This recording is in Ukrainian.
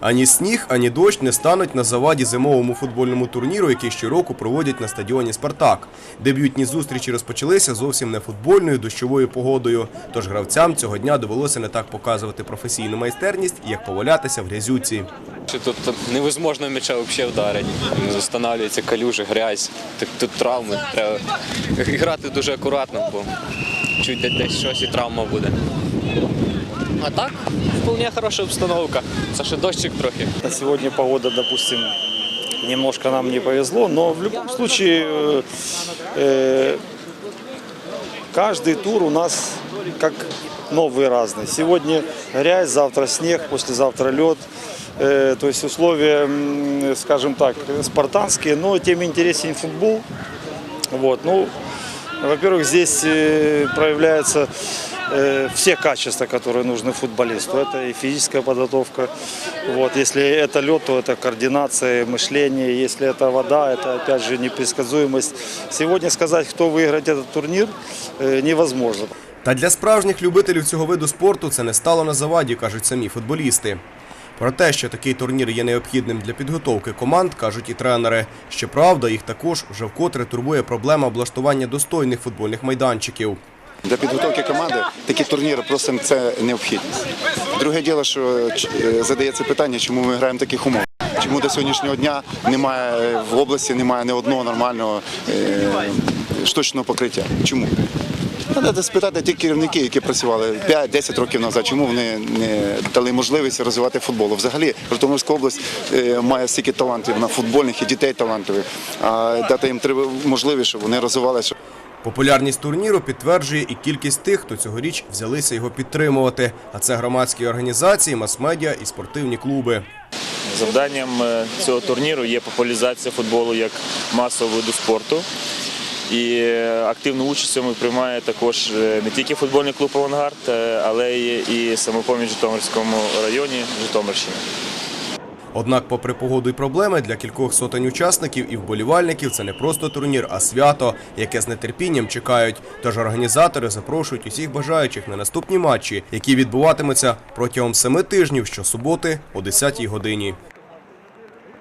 Ані сніг, ані дощ не стануть на заваді зимовому футбольному турніру, який щороку проводять на стадіоні Спартак. Дебютні зустрічі розпочалися зовсім не футбольною дощовою погодою. Тож гравцям цього дня довелося не так показувати професійну майстерність, як повалятися в грязюці. Тут, невозможно м'яча взагалі вдарити. Встановлюється калюжа, грязь, тут травми. Треба грати дуже акуратно, бо чуть десь щось і травма буде. А так, вполне хороша обстановка. Ще дощик трохи. Сегодня погода, допустим, немножко нам не повезло, но в любом случае э, э, каждый тур у нас как новый разный. Сегодня грязь, завтра снег, послезавтра лед. Э, То есть условия, скажем так, спартанские, но тем интереснее футбол. Вот, ну, во-первых, здесь э, проявляются э, все качества, которые нужны футболисту. Это и физическая подготовка. Вот, если это лед, то это координация, мышление. Если это вода, это опять же непредсказуемость. Сегодня сказать, кто выиграет этот турнир, э, невозможно. Та для справжніх любителів цього виду спорту це не стало на заваді, кажуть самі футболісти. Про те, що такий турнір є необхідним для підготовки команд, кажуть і тренери. Щоправда, їх також вже вкотре турбує проблема облаштування достойних футбольних майданчиків. Для підготовки команди такі турніри просто це необхідність. Друге діло, що е, задається питання, чому ми граємо в таких умовах. Чому до сьогоднішнього дня немає е, в області немає ні одного нормального е, штучного покриття. Чому? Треба спитати ті керівники, які працювали 5-10 років назад, чому вони не дали можливість розвивати футбол. Взагалі, Житомирська область має стільки талантів на футбольних і дітей талантливих, а дати їм можливість, щоб вони розвивалися. Популярність турніру підтверджує і кількість тих, хто цьогоріч взялися його підтримувати. А це громадські організації, мас-медіа і спортивні клуби. Завданням е, цього турніру є популяризація футболу як масового виду спорту. І е, активну участь цьому приймає також е, не тільки футбольний клуб Авангард, але й і самопоміч в Житомирському районі Житомирщини. Однак, попри погоду й проблеми, для кількох сотень учасників і вболівальників це не просто турнір, а свято, яке з нетерпінням чекають. Тож організатори запрошують усіх бажаючих на наступні матчі, які відбуватимуться протягом семи тижнів щосуботи о 10-й годині.